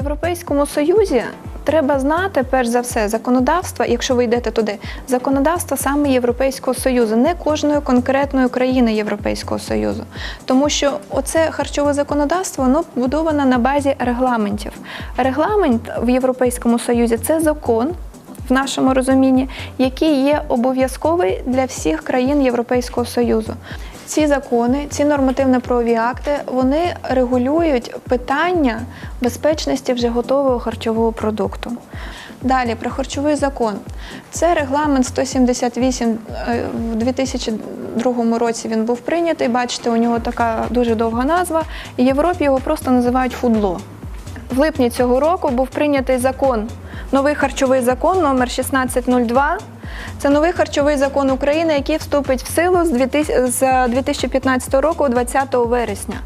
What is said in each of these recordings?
Європейському Союзі треба знати, перш за все, законодавство, якщо ви йдете туди, законодавство саме Європейського Союзу, не кожної конкретної країни Європейського Союзу. Тому що оце харчове законодавство воно побудоване на базі регламентів. Регламент в Європейському Союзі це закон. В нашому розумінні, який є обов'язковий для всіх країн Європейського Союзу. Ці закони, ці нормативно-правові акти, вони регулюють питання безпечності вже готового харчового продукту. Далі про харчовий закон. Це регламент 178 е, в 2002 році він був прийнятий. Бачите, у нього така дуже довга назва. І в Європі його просто називають фудло. В липні цього року був прийнятий закон, новий харчовий закон номер 1602. Це новий харчовий закон України, який вступить в силу з 2015 року, 20 вересня.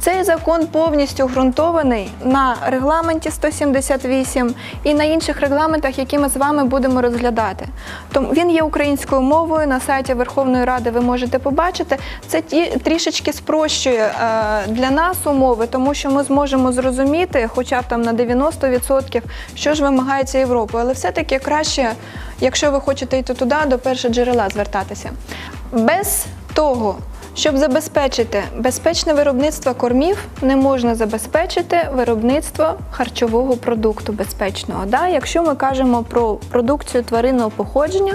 Цей закон повністю ґрунтований на регламенті 178 і на інших регламентах, які ми з вами будемо розглядати. Тому він є українською мовою. На сайті Верховної Ради ви можете побачити. Це ті трішечки спрощує е, для нас умови, тому що ми зможемо зрозуміти, хоча б там на 90%, що ж вимагається Європою. Але все-таки краще, якщо ви хочете йти туди, до першого джерела звертатися. Без того, щоб забезпечити безпечне виробництво кормів, не можна забезпечити виробництво харчового продукту безпечного. Да? Якщо ми кажемо про продукцію тваринного походження,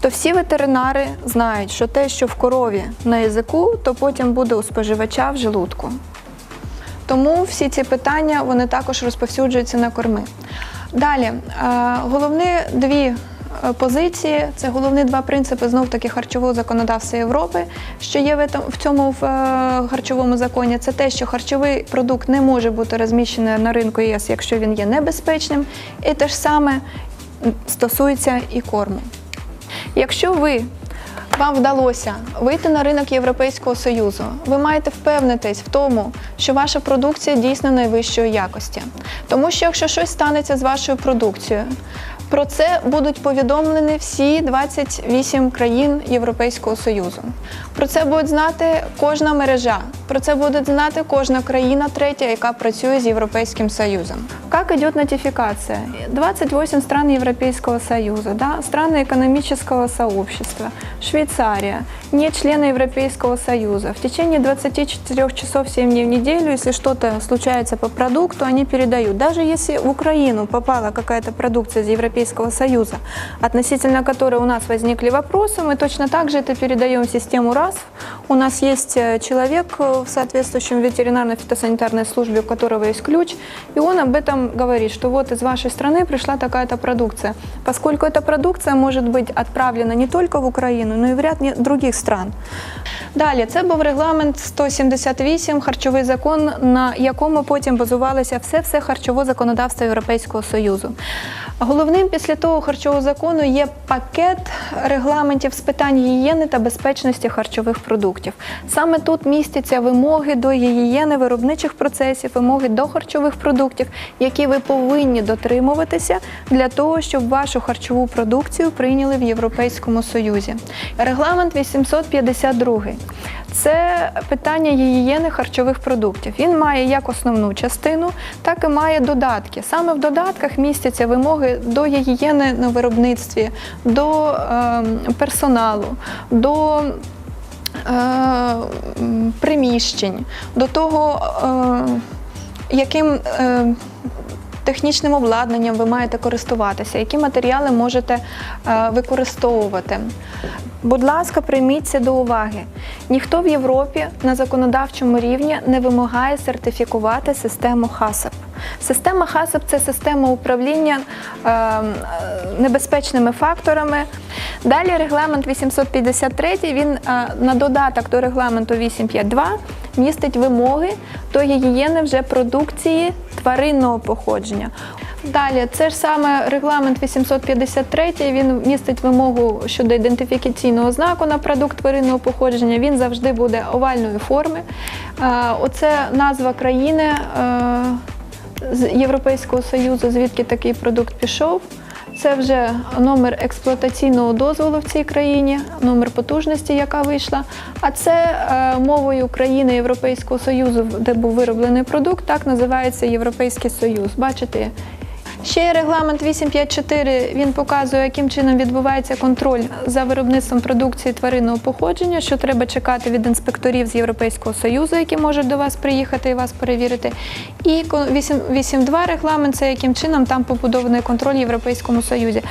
то всі ветеринари знають, що те, що в корові на язику, то потім буде у споживача в желудку. Тому всі ці питання вони також розповсюджуються на корми. Далі, е, головні дві позиції це головні два принципи знов таки харчового законодавства Європи, що є в цьому в е, харчовому законі. Це те, що харчовий продукт не може бути розміщений на ринку ЄС, якщо він є небезпечним, і те ж саме стосується і корму. Якщо ви вам вдалося вийти на ринок Європейського Союзу, ви маєте впевнитись в тому, що ваша продукція дійсно найвищої якості. Тому що якщо щось станеться з вашою продукцією, про це будуть повідомлені всі 28 країн Європейського Союзу. Про це буде знати кожна мережа, про це буде знати кожна країна третя, яка працює з Європейським Союзом. Как идет нотификация? 28 стран Европейского Союза, да, страны экономического сообщества, Швейцария, не члены Европейского Союза. В течение 24 часов 7 дней в неделю, если что-то случается по продукту, они передают. Даже если в Украину попала какая-то продукция из Европейского Союза, относительно которой у нас возникли вопросы, мы точно так же это передаем в систему РАСФ. У нас есть э, человек э, в соответствующем ветеринарно-фитосанитарной службе, у которого есть ключ, и он об этом говорит, что вот из вашей страны пришла такая-то продукция. Поскольку эта продукция может быть отправлена не только в Украину, но и в ряд не- других стран. Далі, це був регламент 178, харчовий закон, на якому потім базувалося все-все харчове законодавство Європейського Союзу. Головним після того харчового закону є пакет регламентів з питань гігієни та безпечності харчових продуктів. Саме тут містяться вимоги до гігієни виробничих процесів, вимоги до харчових продуктів, які ви повинні дотримуватися для того, щоб вашу харчову продукцію прийняли в Європейському Союзі. Регламент 852. Це питання гігієни харчових продуктів. Він має як основну частину, так і має додатки. Саме в додатках містяться вимоги до гігієни на виробництві, до ем, персоналу, до е, приміщень, до того, е, яким е, технічним обладнанням ви маєте користуватися, які матеріали можете е, використовувати. Будь ласка, прийміть це до уваги. Ніхто в Європі на законодавчому рівні не вимагає сертифікувати систему ХАСАП. Система ХАСАП це система управління е, небезпечними факторами. Далі регламент 853, він е, на додаток до регламенту 852 містить вимоги до гігієни вже продукції тваринного походження. Далі, це ж саме регламент 853, він містить вимогу щодо ідентифікаційного знаку на продукт тваринного походження. Він завжди буде овальної форми. Е, Оце назва країни е, з Європейського Союзу, звідки такий продукт пішов. Це вже номер експлуатаційного дозволу в цій країні, номер потужності, яка вийшла. А це е, мовою країни Європейського Союзу, де був вироблений продукт, так називається Європейський Союз. Бачите? Ще є регламент 854, він показує, яким чином відбувається контроль за виробництвом продукції тваринного походження, що треба чекати від інспекторів з Європейського Союзу, які можуть до вас приїхати і вас перевірити. І 8.2 регламент це яким чином там побудований контроль в Європейському Союзі.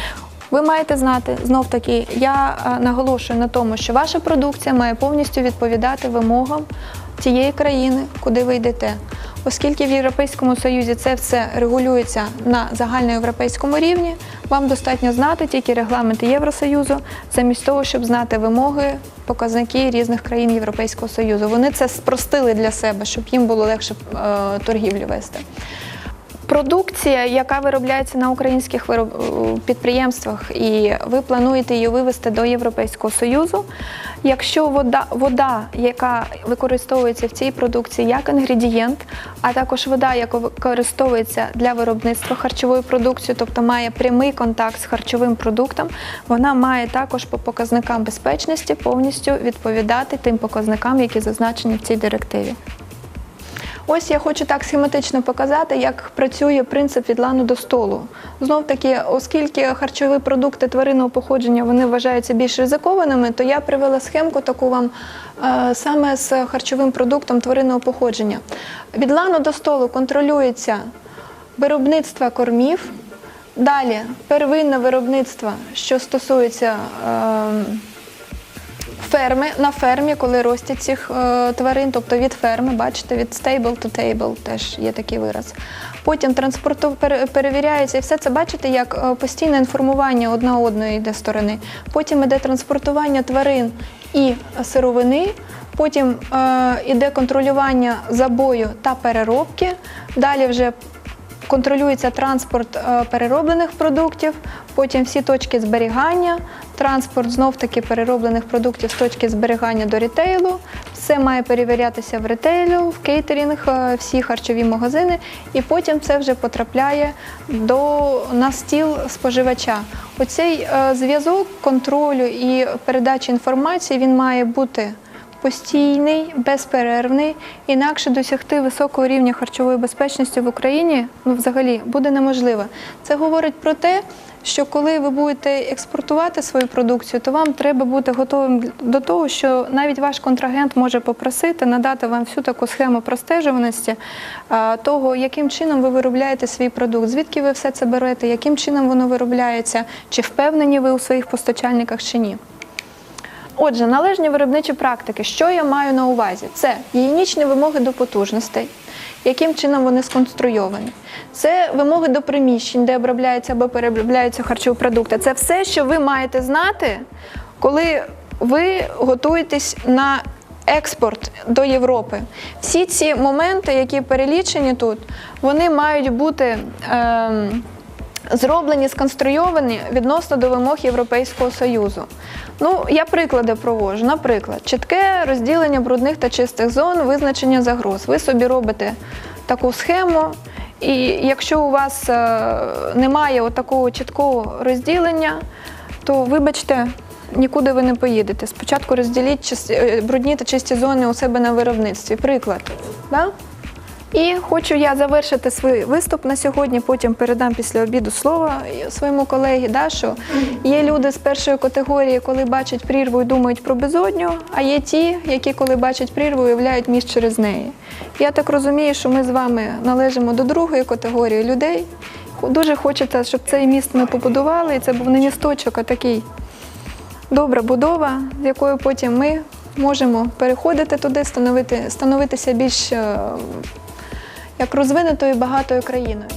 Ви маєте знати знов таки, я е, наголошую на тому, що ваша продукція має повністю відповідати вимогам тієї країни, куди ви йдете. Оскільки в Європейському Союзі це все регулюється на загальноєвропейському рівні, вам достатньо знати тільки регламенти Євросоюзу, замість того, щоб знати вимоги, показники різних країн Європейського Союзу. Вони це спростили для себе, щоб їм було легше е, торгівлю вести. Продукція, яка виробляється на українських е, підприємствах, і ви плануєте її вивести до Європейського Союзу. Якщо вода, вода, яка використовується в цій продукції як інгредієнт, а також вода, яка використовується для виробництва харчової продукції, тобто має прямий контакт з харчовим продуктом, вона має також по показникам безпечності повністю відповідати тим показникам, які зазначені в цій директиві. Ось я хочу так схематично показати, як працює принцип від лану до столу. Знов таки, оскільки харчові продукти тваринного походження вони вважаються більш ризикованими, то я привела схемку таку вам е, саме з харчовим продуктом тваринного походження. Від лану до столу контролюється виробництво кормів. Далі первинне виробництво, що стосується е, ферми на фермі, коли ростять цих е, тварин, тобто від ферми, бачите, від stable to table теж є такий вираз. Потім транспорту пере- перевіряється і все це бачите, як е, постійне інформування одна одної йде сторони. Потім іде транспортування тварин і сировини. Потім е, іде контролювання забою та переробки. Далі вже контролюється транспорт е, перероблених продуктів, потім всі точки зберігання, транспорт знов таки перероблених продуктів з точки зберігання до рітейлу. Все має перевірятися в ретейлю, в кейтерінг, е, всі харчові магазини, і потім це вже потрапляє до на стіл споживача. Оцей е, зв'язок контролю і передачі інформації він має бути постійний, безперервний, інакше досягти високого рівня харчової безпечності в Україні ну, взагалі буде неможливо. Це говорить про те, що коли ви будете експортувати свою продукцію, то вам треба бути готовим до того, що навіть ваш контрагент може попросити надати вам всю таку схему простежуваності того, яким чином ви виробляєте свій продукт, звідки ви все це берете, яким чином воно виробляється, чи впевнені ви у своїх постачальниках чи ні. Отже, належні виробничі практики, що я маю на увазі? Це гігієнічні вимоги до потужностей, яким чином вони сконструйовані. Це вимоги до приміщень, де обробляються або переробляються харчові продукти. Це все, що ви маєте знати, коли ви готуєтесь на експорт до Європи. Всі ці моменти, які перелічені тут, вони мають бути. ем, зроблені, сконструйовані відносно до вимог Європейського Союзу. Ну, я приклади проводжу. Наприклад, чітке розділення брудних та чистих зон, визначення загроз. Ви собі робите таку схему, і якщо у вас е, немає такого чіткого розділення, то вибачте. Нікуди ви не поїдете. Спочатку розділіть е, брудні та чисті зони у себе на виробництві. Приклад. Да? І хочу я завершити свій виступ на сьогодні. Потім передам після обіду слово своєму колегі. Да, що є люди з першої категорії, коли бачать прірву і думають про безодню, а є ті, які коли бачать прірву, уявляють міст через неї. Я так розумію, що ми з вами належимо до другої категорії людей. Дуже хочеться, щоб цей міст ми побудували, і це був не місточок, а такий добра будова, з якою потім ми можемо переходити туди, становити, становитися більш е, як розвинутою багатою країною.